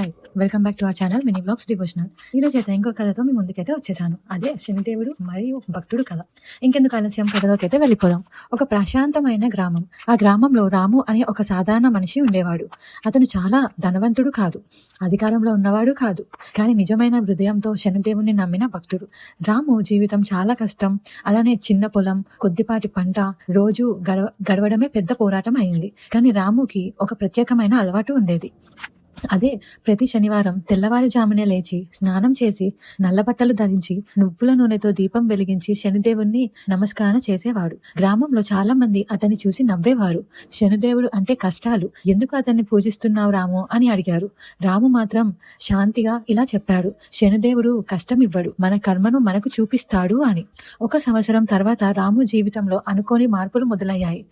Hi welcome back to a channel mini blogs devotional ఈరోజు అయితే ఇంకో కథతో మీ ముందుకైతే వచ్చేసాను. అదే శనిదేవుడు మరియు భక్తుడు కథ. ఇంకెందుకు ఆలస్యం? కథలోకి అయితే వెళ్ళిపోదాం. ఒక ప్రశాంతమైన గ్రామం. ఆ గ్రామంలో రాము అనే ఒక సాధారణ మనిషి ఉండేవాడు. అతను చాలా ధనవంతుడు కాదు. అధికారంలో ఉన్నవాడు కాదు. కానీ నిజమైన హృదయంతో శనిదేవుని నమ్మిన భక్తుడు. రాము జీవితం చాలా కష్టం. అలానే చిన్న పొలం కొద్దిపాటి పంట రోజు గడవ గడవడమే పెద్ద పోరాటం అయింది. కానీ రాముకి ఒక ప్రత్యేకమైన అలవాటు ఉండేది. అదే ప్రతి శనివారం తెల్లవారుజామునే లేచి స్నానం చేసి నల్ల బట్టలు ధరించి నువ్వుల నూనెతో దీపం వెలిగించి శనిదేవుణ్ణి నమస్కారం చేసేవాడు. గ్రామంలో చాలా మంది అతన్ని చూసి నవ్వేవారు. శనిదేవుడు అంటే కష్టాలు. ఎందుకు అతన్ని పూజిస్తున్నావు రాము అని అడిగారు. రాము మాత్రం శాంతిగా ఇలా చెప్పాడు. శనిదేవుడు కష్టం ఇవ్వడు మన కర్మను మనకు చూపిస్తాడు అని. ఒక సంవత్సరం తర్వాత రాము జీవితంలో అనుకోని మార్పులు మొదలయ్యాయి.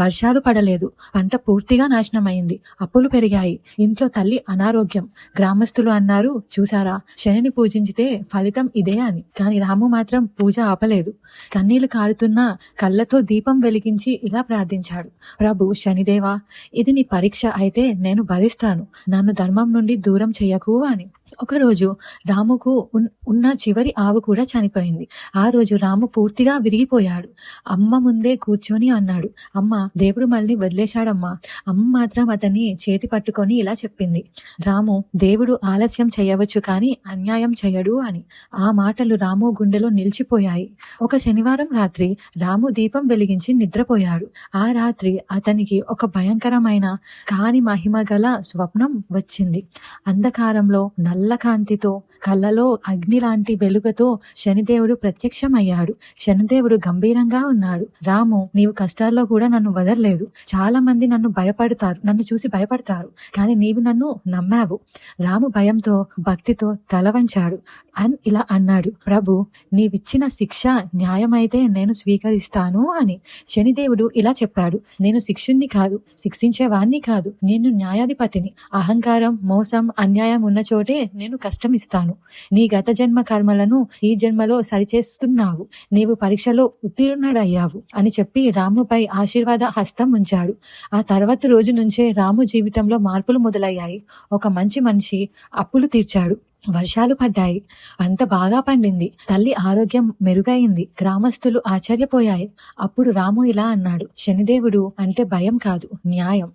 వర్షాలు పడలేదు. పంట పూర్తిగా నాశనమైంది. అప్పులు పెరిగాయి. ఇంట్లో తల్లి అనారోగ్యం. గ్రామస్తులు అన్నారు చూసారా శనిని పూజించితే ఫలితం ఇదే అని. కానీ రాము మాత్రం పూజ ఆపలేదు. కన్నీళ్ళు కారుతున్న కళ్ళతో దీపం వెలిగించి ఇలా ప్రార్థించాడు. ప్రభు శనిదేవా ఇది నీ పరీక్ష అయితే నేను భరిస్తాను. నన్ను ధర్మం నుండి దూరం చెయ్యకు అని. ఒకరోజు రాముకు ఉన్- ఉన్న చివరి ఆవు కూడా చనిపోయింది. ఆ రోజు రాము పూర్తిగా విరిగిపోయాడు. అమ్మ ముందే కూర్చొని అన్నాడు అమ్మ దేవుడు మళ్ళీ వదిలేశాడమ్మా. అమ్మ మాత్రం అతన్ని చేతి పట్టుకొని ఇలా చెప్పింది రాము దేవుడు ఆలస్యం చేయవచ్చు కానీ అన్యాయం చేయడు అని. ఆ మాటలు రాము గుండెలో నిలిచిపోయాయి. ఒక శనివారం రాత్రి రాము దీపం వెలిగించి నిద్రపోయాడు. ఆ రాత్రి అతనికి ఒక భయంకరమైన కాని మహిమ గల స్వప్నం వచ్చింది. అంధకారంలో నల్ల కాంతితో కళ్ళలో అగ్ని లాంటి వెలుగుతో శనిదేవుడు ప్రత్యక్షమయ్యాడు. శనిదేవుడు గంభీరంగా ఉన్నాడు. రాము నీవు కష్టాల్లో కూడా నన్ను వదలలేదు. చాలా మంది నన్ను భయపడతారు నన్ను చూసి భయపడతారు కానీ నీవు నన్ను నమ్మావు. రాము భయంతో భక్తితో తలవంచాడు అని ఇలా అన్నాడు ప్రభు నీవిచ్చిన శిక్ష న్యాయమైతే నేను స్వీకరిస్తాను అని. శనిదేవుడు ఇలా చెప్పాడు నేను శిక్షుణ్ణి కాదు శిక్షించేవాణ్ణి కాదు నేను న్యాయాధిపతిని. అహంకారం మోసం అన్యాయం ఉన్న చోటే నేను కష్టం ఇస్తాను నీ గత జన్మ కర్మలను ఈ జన్మలో సరిచేస్తున్నావు. నీవు పరీక్షలో ఉత్తీర్ణుడయ్యావు అని చెప్పి రాముపై ఆశీర్వాద హస్తం ఉంచాడు. ఆ తర్వాత రోజు నుంచే రాము జీవితంలో మార్పులు మొదలయ్యాయి. ఒక మంచి మనిషి అప్పులు తీర్చాడు. వర్షాలు పడ్డాయి. పంట బాగా పండింది. తల్లి ఆరోగ్యం మెరుగైంది. గ్రామస్తులు ఆశ్చర్యపోయాయి. అప్పుడు రాము ఇలా అన్నాడు. శనిదేవుడు అంటే భయం కాదు న్యాయం.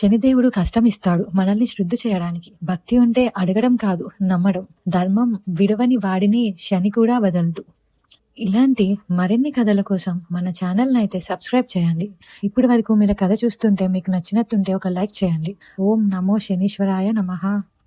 శనిదేవుడు కష్టమిస్తాడు మనల్ని శుద్ధి చేయడానికి. భక్తి ఉంటే అడగడం కాదు నమ్మడం. ధర్మం విడవని వాడిని శని కూడా వదలదు. ఇలాంటి మరిన్ని కథల కోసం మన ఛానల్ని అయితే సబ్స్క్రైబ్ చేయండి. ఇప్పటి వరకు మీరు కథ చూస్తుంటే మీకు నచ్చినట్టుంటే ఒక లైక్ చేయండి. ఓం నమో శనీశ్వరాయ నమః.